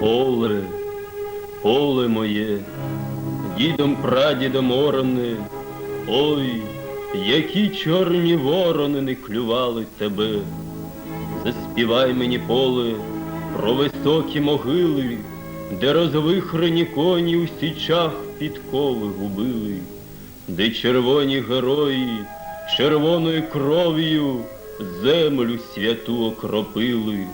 Поле, поле моє, дідом прадідом оране, ой, які чорні ворони не клювали тебе. Заспівай мені поле про високі могили, де розвихрені коні у січах підкови губили, де червоні герої червоною кров'ю землю святу окропили.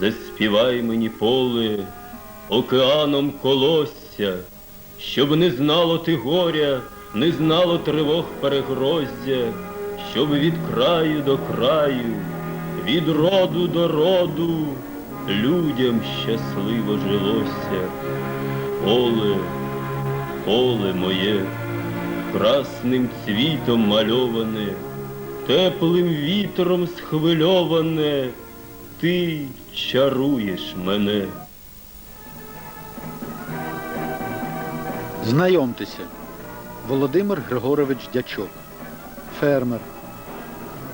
Заспівай мені поле океаном колосся, щоб не знало ти горя, не знало тривог перегроздя, щоб від краю до краю, від роду до роду людям щасливо жилося. Поле, поле моє, красним цвітом мальоване, теплим вітром схвильоване, ти чаруєш мене. Знайомтеся, Володимир Григорович Дячок, фермер.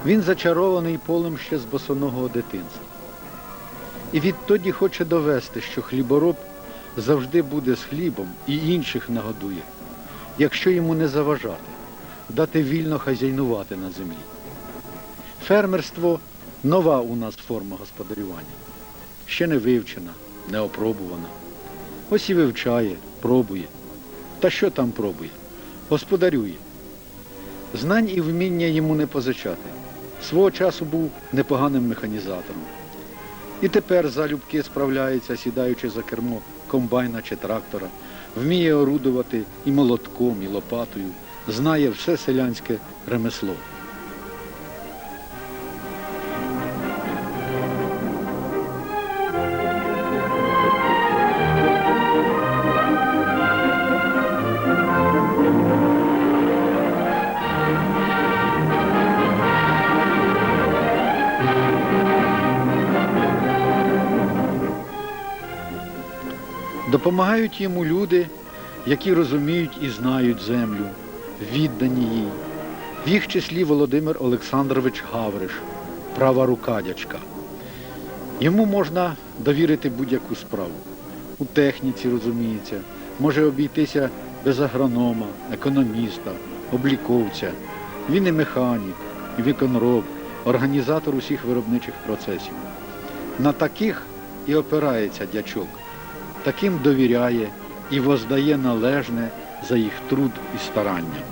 Він зачарований полем ще з босоного дитинства. І відтоді хоче довести, що хлібороб завжди буде з хлібом і інших нагодує, якщо йому не заважати, дати вільно хазяйнувати на землі. Фермерство нова у нас форма господарювання, ще не вивчена, не опробувана. Ось і вивчає, пробує. Та що там пробує? Господарює. Знань і вміння йому не позичати. Свого часу був непоганим механізатором. І тепер залюбки справляється, сідаючи за кермо комбайна чи трактора, вміє орудувати і молотком, і лопатою, знає все селянське ремесло. Допомагають йому люди, які розуміють і знають землю, віддані їй. В їх числі Володимир Олександрович Гавриш, права рука дячка. Йому можна довірити будь-яку справу. У техніці розуміється, може обійтися без агронома, економіста, обліковця. Він і механік, і віконроб, організатор усіх виробничих процесів. На таких і опирається дячок таким довіряє і воздає належне за їх труд і старання.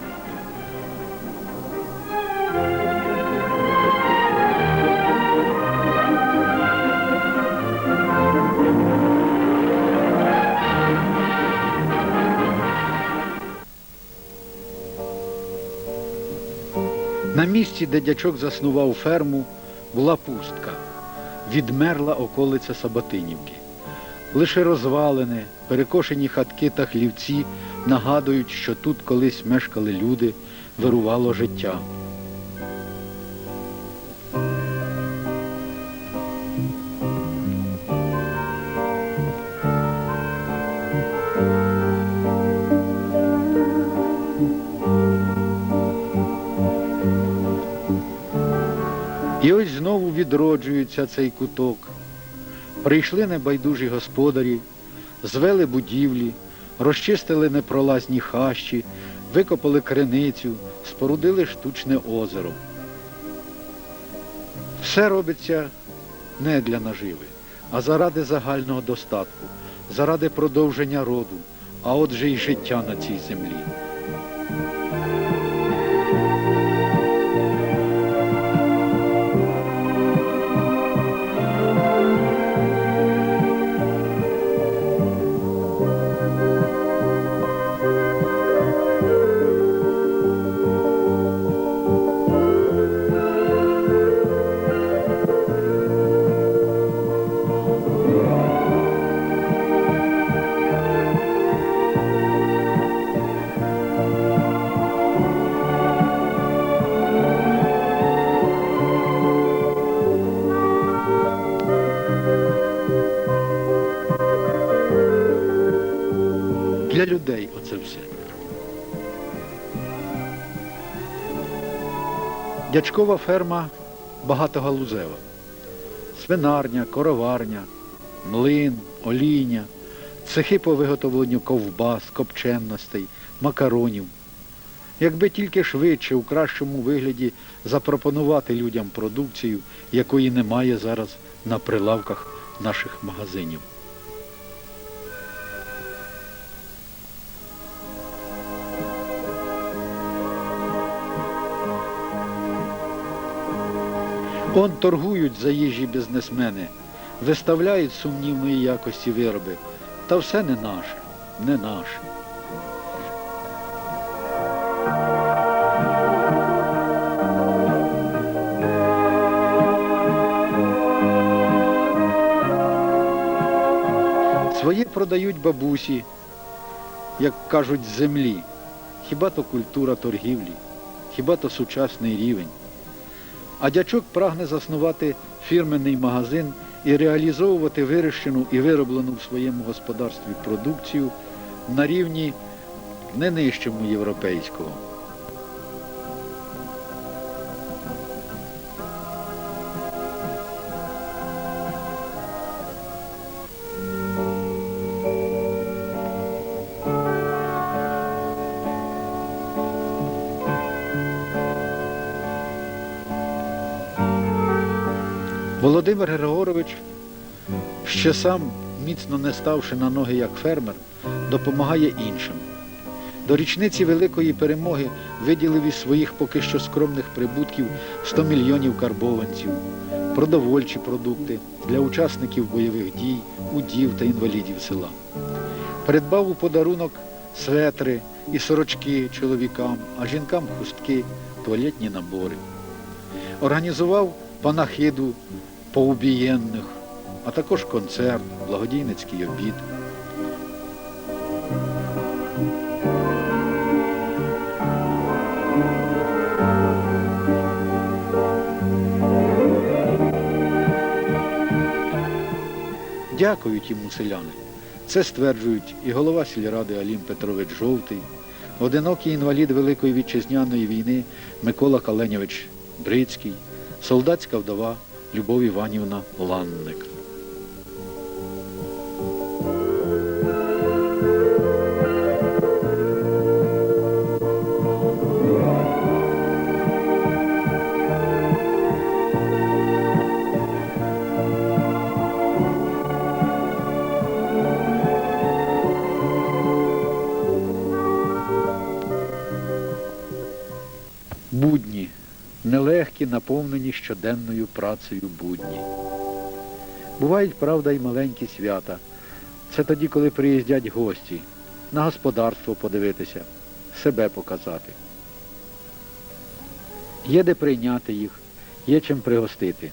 На місці, де дячок заснував ферму, була пустка. Відмерла околиця Саботинівки. Лише розвалини, перекошені хатки та хлівці нагадують, що тут колись мешкали люди, вирувало життя. І ось знову відроджується цей куток. Прийшли небайдужі господарі, звели будівлі, розчистили непролазні хащі, викопали криницю, спорудили штучне озеро. Все робиться не для наживи, а заради загального достатку, заради продовження роду, а отже й життя на цій землі. Все. Дячкова ферма багатогалузева. Свинарня, короварня, млин, олійня, цехи по виготовленню ковбас, копченностей, макаронів. Якби тільки швидше у кращому вигляді запропонувати людям продукцію, якої немає зараз на прилавках наших магазинів. Он торгують заїжджі бізнесмени, виставляють сумнівної якості вироби. Та все не наше, не наше. Своє продають бабусі, як кажуть, землі. Хіба то культура торгівлі, хіба то сучасний рівень. А дячок прагне заснувати фірменний магазин і реалізовувати вирощену і вироблену в своєму господарстві продукцію на рівні не нижчому європейського. Володимир Григорович, ще сам, міцно не ставши на ноги як фермер, допомагає іншим. До річниці великої перемоги виділив із своїх поки що скромних прибутків 100 мільйонів карбованців, продовольчі продукти для учасників бойових дій, удів та інвалідів села. Придбав у подарунок светри і сорочки чоловікам, а жінкам хустки, туалетні набори. Організував панахиду поубієнних, а також концерт, благодійницький обід. Дякують йому селяни. Це стверджують і голова сільради Алім Петрович Жовтий, одинокий інвалід Великої вітчизняної війни Микола Каленєвич Брицький, солдатська вдова Любов Іванівна Ланник. Будні, нелегкі, наповнені щоденною працею будні. Бувають, правда, і маленькі свята. Це тоді, коли приїздять гості, на господарство подивитися, себе показати. Є де прийняти їх, є чим пригостити.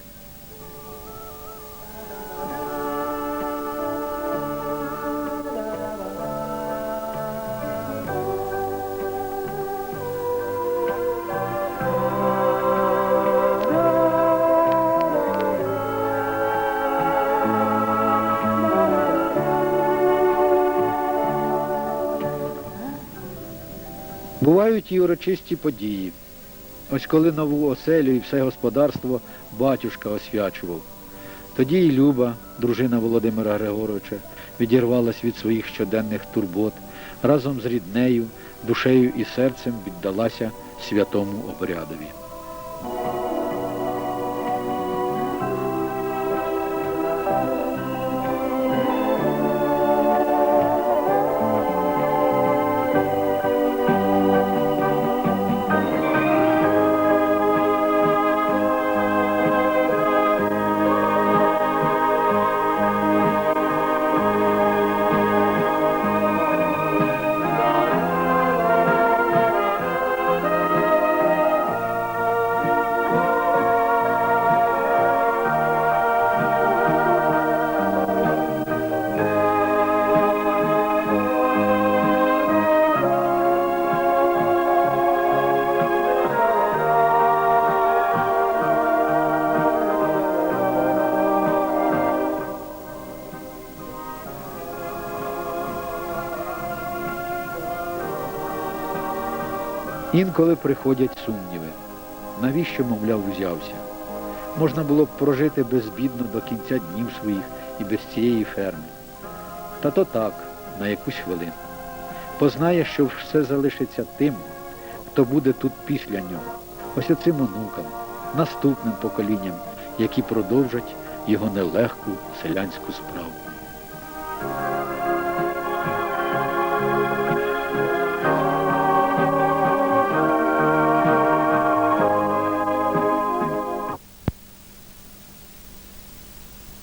Бувають і урочисті події. Ось коли нову оселю і все господарство батюшка освячував. Тоді і Люба, дружина Володимира Григоровича, відірвалась від своїх щоденних турбот, разом з ріднею, душею і серцем віддалася святому обрядові. Інколи приходять сумніви. Навіщо, мовляв, взявся? Можна було б прожити безбідно до кінця днів своїх і без цієї ферми. Та то так, на якусь хвилину. Познає, що все залишиться тим, хто буде тут після нього. Ось оцим онукам, наступним поколінням, які продовжать його нелегку селянську справу.